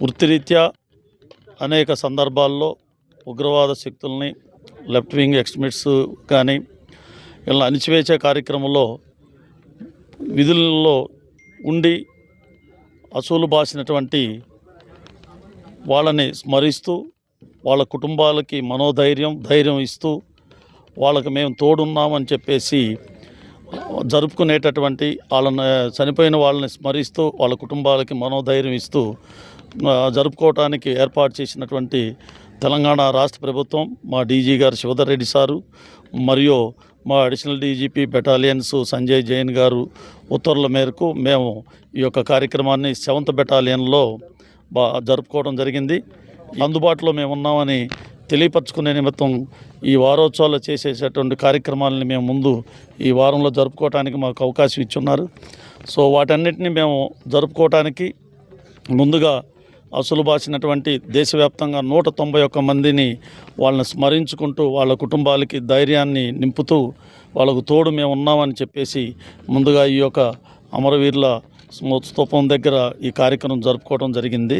వృత్తిరీత్యా అనేక సందర్భాల్లో ఉగ్రవాద శక్తుల్ని లెఫ్ట్ వింగ్ ఎక్స్ట్రీమిట్స్ కానీ ఇలా అణిచివేసే కార్యక్రమంలో విధుల్లో ఉండి అసూలు బాసినటువంటి వాళ్ళని స్మరిస్తూ వాళ్ళ కుటుంబాలకి మనోధైర్యం ధైర్యం ఇస్తూ వాళ్ళకి మేము తోడున్నామని చెప్పేసి జరుపుకునేటటువంటి వాళ్ళని చనిపోయిన వాళ్ళని స్మరిస్తూ వాళ్ళ కుటుంబాలకి మనోధైర్యం ఇస్తూ జరుపుకోవటానికి ఏర్పాటు చేసినటువంటి తెలంగాణ రాష్ట్ర ప్రభుత్వం మా డీజీ గారు శివధర్ రెడ్డి సారు మరియు మా additional DGP battalions Sanjay Jain గారు ఉత్తర్వుల మేరకు మేము ఈ యొక్క కార్యక్రమాన్ని సెవెంత్ బెటాలియన్లో బా జరుపుకోవడం జరిగింది. అందుబాటులో మేము ఉన్నామని తెలియపరచుకునే నిమిత్తం ఈ వారోత్సవాలు చేసేటటువంటి కార్యక్రమాలని మేము ముందు ఈ వారంలో జరుపుకోవడానికి మాకు అవకాశం ఇచ్చున్నారు. సో వాటన్నిటిని మేము జరుపుకోవటానికి ముందుగా అసలు బాసినటువంటి దేశవ్యాప్తంగా నూట తొంభై ఒక్క మందిని వాళ్ళని స్మరించుకుంటూ వాళ్ళ కుటుంబాలకి ధైర్యాన్ని నింపుతూ వాళ్ళకు తోడు మేము ఉన్నామని చెప్పేసి ముందుగా ఈ యొక్క అమరవీరుల స్తూపం దగ్గర ఈ కార్యక్రమం జరుపుకోవడం జరిగింది.